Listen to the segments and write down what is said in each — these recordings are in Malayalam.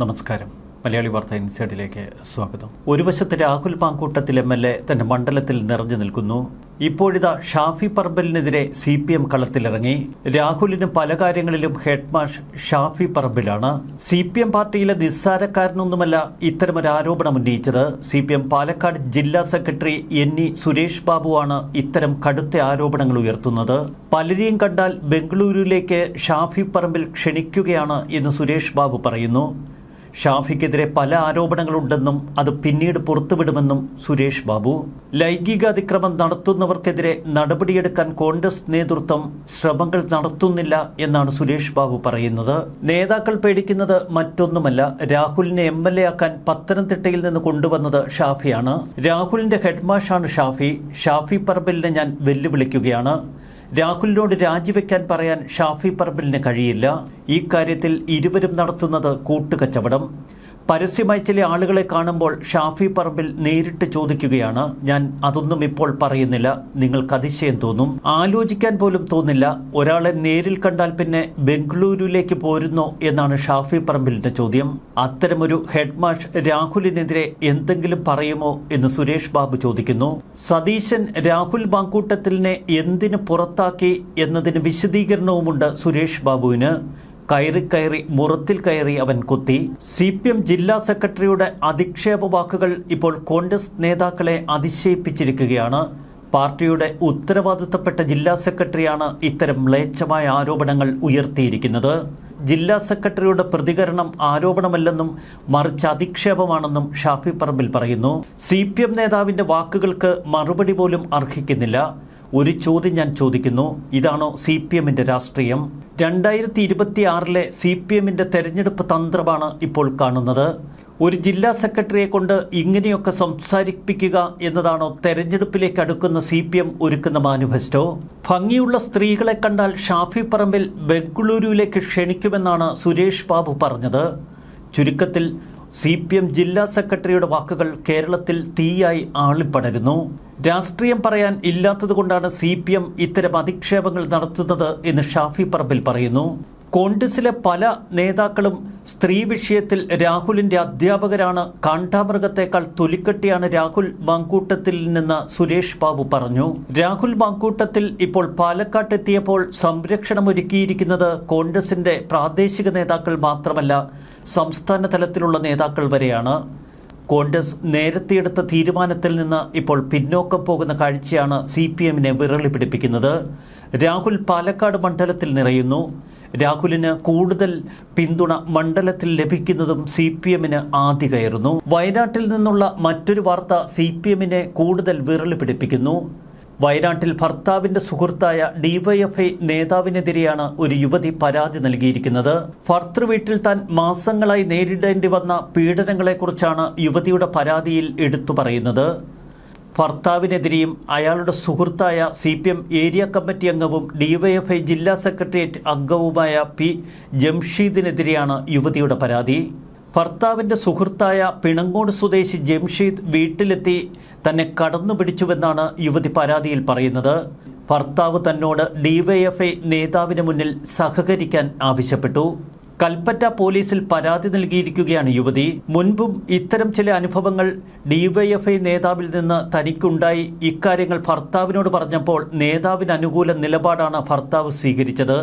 നമസ്കാരം. മലയാളി വാർത്ത ഇൻസൈഡിലേക്ക് സ്വാഗതം. ഒരു വശത്ത് Rahul Mamkootathil M L A തന്റെ മണ്ഡലത്തിൽ നിറഞ്ഞു നിൽക്കുന്നു. ഇപ്പോഴിതാ ഷാഫി പറമ്പലിനെതിരെ സി പി എം കളത്തിലിറങ്ങി. രാഹുലിന് പല കാര്യങ്ങളിലും ഹെഡ്മാഷ് ഷാഫി പറമ്പിലാണ്. സി പി എം പാർട്ടിയിലെ നിസ്സാരക്കാരനൊന്നുമല്ല ഇത്തരമൊരു ആരോപണം ഉന്നയിച്ചത്. സി പി എം പാലക്കാട് ജില്ലാ സെക്രട്ടറി എൻ ഇ സുരേഷ് ബാബുവാണ് ഇത്തരം കടുത്ത ആരോപണങ്ങൾ ഉയർത്തുന്നത്. പലരെയും കണ്ടാൽ ബംഗളൂരുവിലേക്ക് ഷാഫി പറമ്പിൽ ക്ഷണിക്കുകയാണ് എന്ന് സുരേഷ് ബാബു പറയുന്നു. ഷാഫിക്കെതിരെ പല ആരോപണങ്ങളുണ്ടെന്നും അത് പിന്നീട് പുറത്തുവിടുമെന്നും സുരേഷ് ബാബു. ലൈംഗിക അതിക്രമം നടത്തുന്നവർക്കെതിരെ നടപടിയെടുക്കാൻ കോൺഗ്രസ് നേതൃത്വം ശ്രമങ്ങൾ നടത്തുന്നില്ല എന്നാണ് സുരേഷ് ബാബു പറയുന്നത്. നേതാക്കൾ പേടിക്കുന്നത് മറ്റൊന്നുമല്ല രാഹുലിനെ എം എൽ എ ആക്കാൻ പത്തനംതിട്ടയിൽ നിന്ന് കൊണ്ടുവന്നത് ഷാഫിയാണ്. രാഹുലിന്റെ ഹെഡ്മാഷാണ് ഷാഫി. ഷാഫി പറമ്പിലിനെ ഞാൻ വെല്ലുവിളിക്കുകയാണ്. രാഹുലിനോട് രാജിവെക്കാൻ പറയാൻ ഷാഫി പറമ്പിലിന് കഴിയില്ല. ഈ കാര്യത്തിൽ ഇരുവരും നടത്തുന്നത് കൂട്ടുകച്ചവടം. പരസ്യമായി ചില ആളുകളെ കാണുമ്പോൾ ഷാഫി പറമ്പിൽ നേരിട്ട് ചോദിക്കുകയാണ്. ഞാൻ അതൊന്നും ഇപ്പോൾ പറയുന്നില്ല. നിങ്ങൾക്ക് അതിശയം തോന്നും. ആലോചിക്കാൻ പോലും തോന്നില്ല. ഒരാളെ നേരിൽ കണ്ടാൽ പിന്നെ ബംഗളൂരുവിലേക്ക് പോരുന്നോ എന്നാണ് ഷാഫി പറമ്പിലിന്റെ ചോദ്യം. അത്തരമൊരു ഹെഡ്മാഷ് രാഹുലിനെതിരെ എന്തെങ്കിലും പറയുമോ എന്ന് സുരേഷ് ബാബു ചോദിക്കുന്നു. സതീശൻ രാഹുൽ ബാങ്കൂട്ടത്തിലിനെ എന്തിനു പുറത്താക്കി എന്നതിന് വിശദീകരണവുമുണ്ട് സുരേഷ് ബാബുവിന്. കയറി കയറി മുറത്തിൽ കയറി അവൻ കുത്തി. സി പി എം ജില്ലാ സെക്രട്ടറിയുടെ അധിക്ഷേപ വാക്കുകൾ ഇപ്പോൾ കോൺഗ്രസ് നേതാക്കളെ അതിശയിപ്പിച്ചിരിക്കുകയാണ്. പാർട്ടിയുടെ ഉത്തരവാദിത്തപ്പെട്ട ജില്ലാ സെക്രട്ടറിയാണ് ഇത്തരം മ്ലേച്ഛമായ ആരോപണങ്ങൾ ഉയർത്തിയിരിക്കുന്നത്. ജില്ലാ സെക്രട്ടറിയുടെ പ്രതികരണം ആരോപണമല്ലെന്നും മറിച്ച് അധിക്ഷേപമാണെന്നും ഷാഫി പറമ്പിൽ പറയുന്നു. സി നേതാവിന്റെ വാക്കുകൾക്ക് മറുപടി പോലും അർഹിക്കുന്നില്ല. ഒരു ചോദ്യം ഞാൻ ചോദിക്കുന്നു. ഇതാണോ സി പി എമ്മിന്റെ രാഷ്ട്രീയം? രണ്ടായിരത്തി ഇരുപത്തി ആറിലെ സി പി എമ്മിന്റെ തെരഞ്ഞെടുപ്പ് തന്ത്രമാണ് ഇപ്പോൾ കാണുന്നത്. ഒരു ജില്ലാ സെക്രട്ടറിയെ കൊണ്ട് ഇങ്ങനെയൊക്കെ സംസാരിപ്പിക്കുക എന്നതാണോ തെരഞ്ഞെടുപ്പിലേക്ക് അടുക്കുന്ന സി പി എം ഒരുക്കുന്ന മാനിഫെസ്റ്റോ? ഭംഗിയുള്ള സ്ത്രീകളെ കണ്ടാൽ ഷാഫി പറമ്പിൽ ബംഗളൂരുവിലേക്ക് ക്ഷണിക്കുമെന്നാണ് സുരേഷ് ബാബു പറഞ്ഞത്. ചുരുക്കത്തിൽ സി പി എം ജില്ലാ സെക്രട്ടറിയുടെ വാക്കുകൾ കേരളത്തിൽ തീയായി ആളിപ്പടരുന്നു. രാഷ്ട്രീയം പറയാൻ ഇല്ലാത്തതുകൊണ്ടാണ് സി പി എം ഇത്തരം അധിക്ഷേപങ്ങൾ നടത്തുന്നത് എന്ന് ഷാഫി പറമ്പിൽ പറയുന്നു. കോൺഗ്രസിലെ പല നേതാക്കളും സ്ത്രീ വിഷയത്തിൽ രാഹുലിന്റെ അധ്യാപകരാണ് കാണ്ടാമൃഗത്തെക്കാൾ തൊലിക്കെട്ടിയാണ് രാഹുൽ മാങ്കൂട്ടത്തിൽ നിന്ന് സുരേഷ് ബാബു പറഞ്ഞു. രാഹുൽ മാങ്കൂട്ടത്തിൽ ഇപ്പോൾ പാലക്കാട്ടെത്തിയപ്പോൾ സംരക്ഷണം ഒരുക്കിയിരിക്കുന്നത് കോൺഗ്രസിന്റെ പ്രാദേശിക നേതാക്കൾ മാത്രമല്ല സംസ്ഥാന തലത്തിലുള്ള നേതാക്കൾ വരെയാണ്. കോൺഗ്രസ് നേരത്തെ എടുത്ത തീരുമാനത്തിൽ നിന്ന് ഇപ്പോൾ പിന്നോക്കം പോകുന്ന കാഴ്ചയാണ് സി പി എമ്മിനെ വിരളി പിടിപ്പിക്കുന്നത് രാഹുൽ പാലക്കാട് മണ്ഡലത്തിൽ നിറയുന്നു. രാഹുലിന് കൂടുതൽ പിന്തുണ മണ്ഡലത്തിൽ ലഭിക്കുന്നതും സി പി എമ്മിന് ആദ്യ കയറുന്നു വയനാട്ടിൽ നിന്നുള്ള മറ്റൊരു വാർത്ത സി പി എമ്മിനെ കൂടുതൽ വിരളി പിടിപ്പിക്കുന്നു. വയനാട്ടിൽ ഭർത്താവിന്റെ സുഹൃത്തായ ഡിവൈഎഫ്ഐ നേതാവിനെതിരെയാണ് ഒരു യുവതി പരാതി നൽകിയിരിക്കുന്നത്. ഭർത്തൃ വീട്ടിൽ താൻ മാസങ്ങളായി നേരിടേണ്ടി വന്ന പീഡനങ്ങളെക്കുറിച്ചാണ് യുവതിയുടെ പരാതിയിൽ എടുത്തു പറയുന്നത്. ഭർത്താവിനെതിരെയും അയാളുടെ സുഹൃത്തായ C P M area committee അംഗവും ഡിവൈഎഫ്ഐ ജില്ലാ സെക്രട്ടേറിയറ്റ് അംഗവുമായ പി ജംഷീദിനെതിരെയാണ് യുവതിയുടെ പരാതി. ഭർത്താവിന്റെ സുഹൃത്തായ പിണങ്ങോട് സ്വദേശി ജംഷീദ് വീട്ടിലെത്തി തന്നെ കടന്നു പിടിച്ചുവെന്നാണ് യുവതി പരാതിയിൽ പറയുന്നത്. ഭർത്താവ് തന്നോട് ഡിവൈഎഫ്ഐ നേതാവിന് മുന്നിൽ സഹകരിക്കാൻ ആവശ്യപ്പെട്ടു. കൽപ്പറ്റ പോലീസിൽ പരാതി നൽകിയിരിക്കുകയാണ് യുവതി. മുൻപും ഇത്തരം ചില അനുഭവങ്ങൾ ഡിവൈഎഫ്ഐ നേതാവിൽ നിന്ന് തനിക്കുണ്ടായി. ഇക്കാര്യങ്ങൾ ഭർത്താവിനോട് പറഞ്ഞപ്പോൾ നേതാവിന് അനുകൂല നിലപാടാണ് ഭർത്താവ് സ്വീകരിച്ചത്.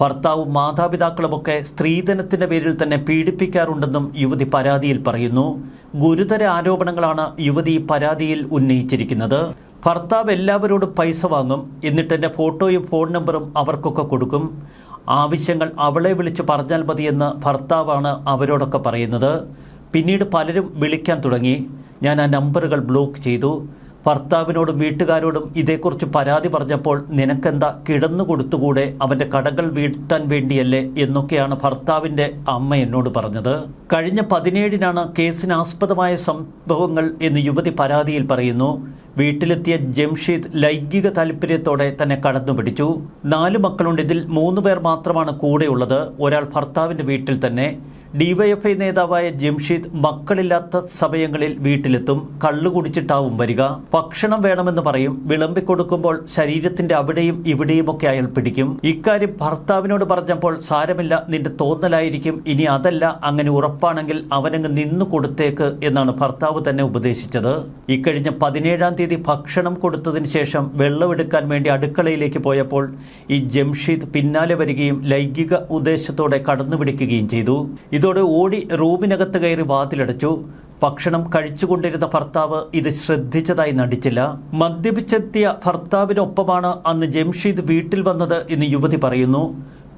ഭർത്താവും മാതാപിതാക്കളുമൊക്കെ സ്ത്രീധനത്തിന്റെ പേരിൽ തന്നെ പീഡിപ്പിക്കാറുണ്ടെന്നും യുവതി പരാതിയിൽ പറയുന്നു. ഗുരുതര ആരോപണങ്ങളാണ് യുവതി പരാതിയിൽ ഉന്നയിച്ചിരിക്കുന്നത്. ഭർത്താവ് എല്ലാവരോടും പൈസ വാങ്ങും. എന്നിട്ട് എന്റെ ഫോട്ടോയും ഫോൺ നമ്പറും അവർക്കൊക്കെ കൊടുക്കും. ആവശ്യങ്ങൾ അവളെ വിളിച്ച് പറഞ്ഞാൽ മതിയെന്ന് ഭർത്താവാണ് അവരോടൊക്കെ പറയുന്നത്. പിന്നീട് പലരും വിളിക്കാൻ തുടങ്ങി. ഞാൻ ആ നമ്പറുകൾ ബ്ലോക്ക് ചെയ്തു. ഭർത്താവിനോടും വീട്ടുകാരോടും ഇതേക്കുറിച്ച് പരാതി പറഞ്ഞപ്പോൾ നിനക്കെന്താ കിടന്നു കൊടുത്തുകൂടെ? അവന്റെ കടകൾ വീട്ടാൻ വേണ്ടിയല്ലേ എന്നൊക്കെയാണ് ഭർത്താവിന്റെ അമ്മ എന്നോട് പറഞ്ഞത്. കഴിഞ്ഞ പതിനേഴിനാണ് കേസിനാസ്പദമായ സംഭവങ്ങൾ എന്ന് യുവതി പരാതിയിൽ പറയുന്നു. വീട്ടിലെത്തിയ ജംഷീദ് ലൈംഗിക താല്പര്യത്തോടെ തന്നെ കടന്നു പിടിച്ചു. നാല് മക്കളുണ്ട്. ഇതിൽ മൂന്ന് പേർ മാത്രമാണ് കൂടെയുള്ളത്. ഒരാൾ ഭർത്താവിന്റെ വീട്ടിൽ തന്നെ. ഡിവൈഎഫ്ഐ നേതാവായ ജംഷീദ് മക്കളില്ലാത്ത സമയങ്ങളിൽ വീട്ടിലെത്തും കള്ളു കുടിച്ചിട്ടാവും വരിക. ഭക്ഷണം വേണമെന്ന് പറയും വിളമ്പിക്കൊടുക്കുമ്പോൾ ശരീരത്തിന്റെ അവിടെയും ഇവിടെയുമൊക്കെ അയാൾ പിടിക്കും. ഇക്കാര്യം ഭർത്താവിനോട് പറഞ്ഞപ്പോൾ സാരമില്ല നിന്റെ തോന്നലായിരിക്കും. ഇനി അതല്ല അങ്ങനെ ഉറപ്പാണെങ്കിൽ അവനങ്ങ് നിന്നു കൊടുത്തേക്ക് എന്നാണ് ഭർത്താവ് തന്നെ ഉപദേശിച്ചത്. ഇക്കഴിഞ്ഞ പതിനേഴാം തീയതി ഭക്ഷണം കൊടുത്തതിന് ശേഷം വെള്ളമെടുക്കാൻ വേണ്ടി അടുക്കളയിലേക്ക് പോയപ്പോൾ ഈ ജംഷീദ് പിന്നാലെ വരികയും ലൈംഗിക ഉദ്ദേശത്തോടെ കടന്നുപിടിക്കുകയും ചെയ്തു. ഇതോടെ ഓടി റൂമിനകത്ത് കയറി വാതിലടച്ചു. ഭക്ഷണം കഴിച്ചുകൊണ്ടിരുന്ന ഭർത്താവ് ഇത് ശ്രദ്ധിച്ചതായി നടിച്ചില്ല. മദ്യപിച്ചെത്തിയ ഭർത്താവിനൊപ്പമാണ് അന്ന് ജംഷീദ് വീട്ടിൽ വന്നത് എന്ന് യുവതി പറയുന്നു.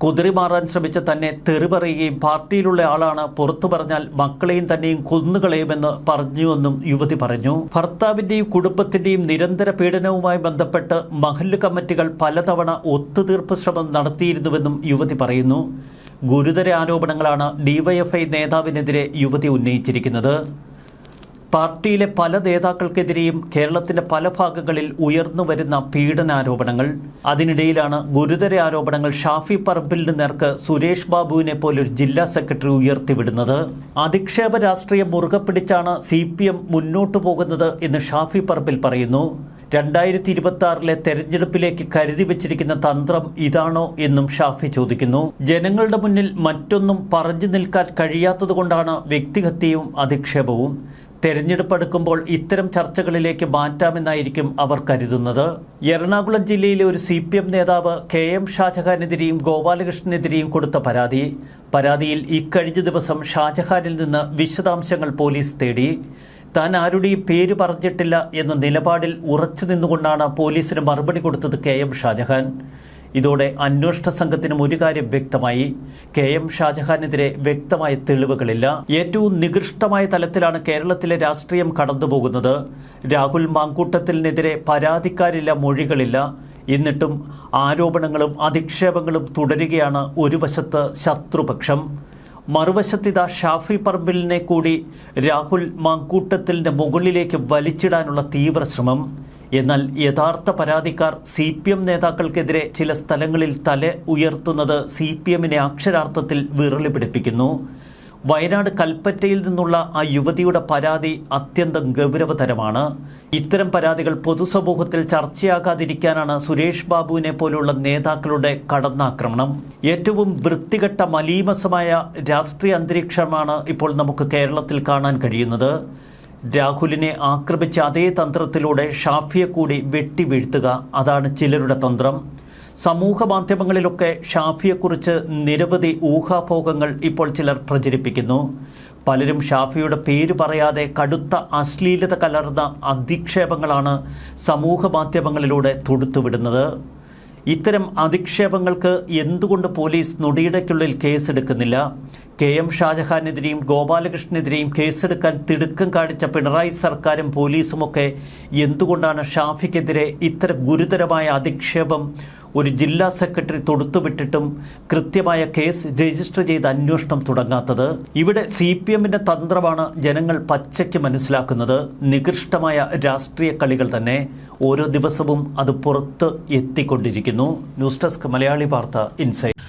കുതിറിമാറാൻ ശ്രമിച്ച തന്നെ തെറി പറയുകയും പാർട്ടിയിലുള്ള ആളാണ് പുറത്തു പറഞ്ഞാൽ മക്കളെയും തന്നെയും കൊന്നുകളയുമെന്ന് പറഞ്ഞുവെന്നും യുവതി പറഞ്ഞു. ഭർത്താവിന്റെയും കുടുംബത്തിന്റെയും നിരന്തര പീഡനവുമായി ബന്ധപ്പെട്ട് മഹല്ല് കമ്മിറ്റികൾ പലതവണ ഒത്തുതീർപ്പ് ശ്രമം നടത്തിയിരുന്നുവെന്നും യുവതി പറയുന്നു. ഗുരുതര ആരോപണങ്ങളാണ് ഡിവൈഎഫ്ഐ നേതാവിനെതിരെ യുവതി ഉന്നയിച്ചിരിക്കുന്നത്. പാർട്ടിയിലെ പല നേതാക്കൾക്കെതിരെയും കേരളത്തിന്റെ പല ഭാഗങ്ങളിൽ ഉയർന്നു വരുന്ന പീഡനാരോപണങ്ങൾ. അതിനിടയിലാണ് ഗുരുതര ആരോപണങ്ങൾ ഷാഫി പറമ്പിൽ നേർക്ക് സുരേഷ് ബാബുവിനെ പോലൊരു ജില്ലാ സെക്രട്ടറി ഉയർത്തിവിടുന്നത്. അധിക്ഷേപ രാഷ്ട്രീയം മുറുകെ പിടിച്ചാണ് സി മുന്നോട്ടു പോകുന്നത് എന്ന് ഷാഫി പറമ്പിൽ പറയുന്നു. രണ്ടായിരത്തി ഇരുപത്തി ആറിലെ തെരഞ്ഞെടുപ്പിലേക്ക് കരുതി വെച്ചിരിക്കുന്ന തന്ത്രം ഇതാണോ എന്നും ഷാഫി ചോദിക്കുന്നു. ജനങ്ങളുടെ മുന്നിൽ മറ്റൊന്നും പറഞ്ഞു നിൽക്കാൻ കഴിയാത്തതുകൊണ്ടാണ് വ്യക്തിഹത്യയും അധിക്ഷേപവും. തെരഞ്ഞെടുപ്പ് അടുക്കുമ്പോൾ ഇത്തരം ചർച്ചകളിലേക്ക് മാറ്റാമെന്നായിരിക്കും അവർ കരുതുന്നത്. എറണാകുളം ജില്ലയിലെ ഒരു സി പി എം നേതാവ് കെ എം ഷാജഹാനെതിരെയും ഗോപാലകൃഷ്ണനെതിരെയും കൊടുത്ത പരാതി. പരാതിയിൽ ഇക്കഴിഞ്ഞ ദിവസം ഷാജഹാനിൽ നിന്ന് വിശദാംശങ്ങൾ പോലീസ് തേടി. താൻ ആരുടെയും പേര് പറഞ്ഞിട്ടില്ല എന്ന നിലപാടിൽ ഉറച്ചു നിന്നുകൊണ്ടാണ് പോലീസിന് മറുപടി കൊടുത്തത് കെ എം ഷാജഹാൻ. ഇതോടെ അന്വേഷണ സംഘത്തിനും ഒരു കാര്യം വ്യക്തമായി. കെ എം ഷാജഹാനെതിരെ വ്യക്തമായ തെളിവുകളില്ല. ഏറ്റവും നികൃഷ്ടമായ തലത്തിലാണ് കേരളത്തിലെ രാഷ്ട്രീയം കടന്നുപോകുന്നത്. രാഹുൽ മാങ്കൂട്ടത്തിനെതിരെ പരാതിക്കാരില്ല മൊഴികളില്ല. എന്നിട്ടും ആരോപണങ്ങളും അധിക്ഷേപങ്ങളും തുടരുകയാണ് ഒരു വശത്ത് ശത്രുപക്ഷം. മറുവശത്തിതാ ഷാഫി പറമ്പിലിനെ കൂടി രാഹുൽ മാങ്കൂട്ടത്തിലിന്റെ മുകളിലേക്ക് വലിച്ചിടാനുള്ള തീവ്ര ശ്രമം എന്നാൽ യഥാർത്ഥ പരാതിക്കാർ സി പി എം നേതാക്കൾക്കെതിരെ ചില സ്ഥലങ്ങളിൽ തല ഉയർത്തുന്നത് സി പി എമ്മിനെ അക്ഷരാർത്ഥത്തിൽ വിരളി പിടിപ്പിക്കുന്നു. വയനാട് കൽപ്പറ്റയിൽ നിന്നുള്ള ആ യുവതിയുടെ പരാതി അത്യന്തം ഗൗരവതരമാണ്. ഇത്തരം പരാതികൾ പൊതുസമൂഹത്തിൽ ചർച്ചയാകാതിരിക്കാനാണ് സുരേഷ് ബാബുവിനെ പോലുള്ള നേതാക്കളുടെ കടന്നാക്രമണം. ഏറ്റവും വൃത്തികെട്ട മലീമസമായ രാഷ്ട്രീയ അന്തരീക്ഷമാണ് ഇപ്പോൾ നമുക്ക് കേരളത്തിൽ കാണാൻ കഴിയുന്നത്. രാഹുലിനെ ആക്രമിച്ച അതേ തന്ത്രത്തിലൂടെ ഷാഫിയെ കൂടി വെട്ടിവീഴ്ത്തുക അതാണ് ചിലരുടെ തന്ത്രം. സമൂഹ മാധ്യമങ്ങളിലൊക്കെ ഷാഫിയെക്കുറിച്ച് നിരവധി ഊഹാഭോഗങ്ങൾ ഇപ്പോൾ ചിലർ പ്രചരിപ്പിക്കുന്നു. പലരും ഷാഫിയുടെ പേര് പറയാതെ കടുത്ത അശ്ലീലത കലർന്ന അധിക്ഷേപങ്ങളാണ് സമൂഹ മാധ്യമങ്ങളിലൂടെ തൊടുത്തുവിടുന്നത്. ഇത്തരം അധിക്ഷേപങ്ങൾക്ക് എന്തുകൊണ്ട് പോലീസ് നൊടിയിടയ്ക്കുള്ളിൽ കേസെടുക്കുന്നില്ല? കെ എം ഷാജഹാനെതിരെയും ഗോപാലകൃഷ്ണനെതിരെയും കേസെടുക്കാൻ തിടുക്കം കാണിച്ച പിണറായി സർക്കാരും പോലീസുമൊക്കെ എന്തുകൊണ്ടാണ് ഷാഫിക്കെതിരെ ഇത്തരം ഗുരുതരമായ അധിക്ഷേപം ഒരു ജില്ലാ സെക്രട്ടറി തൊടുത്തുവിട്ടിട്ടും കൃത്യമായ കേസ് രജിസ്റ്റർ ചെയ്ത് അന്വേഷണം തുടങ്ങാത്തത്. ഇവിടെ സി പി എമ്മിന്റെ തന്ത്രമാണ് ജനങ്ങൾ പച്ചയ്ക്ക് മനസ്സിലാക്കുന്നത്. നികൃഷ്ടമായ രാഷ്ട്രീയ കളികൾ തന്നെ ഓരോ ദിവസവും അത് പുറത്ത് എത്തിക്കൊണ്ടിരിക്കുന്നു. ന്യൂസ് ഡെസ്ക് മലയാളി വാർത്ത ഇൻസൈറ്റ്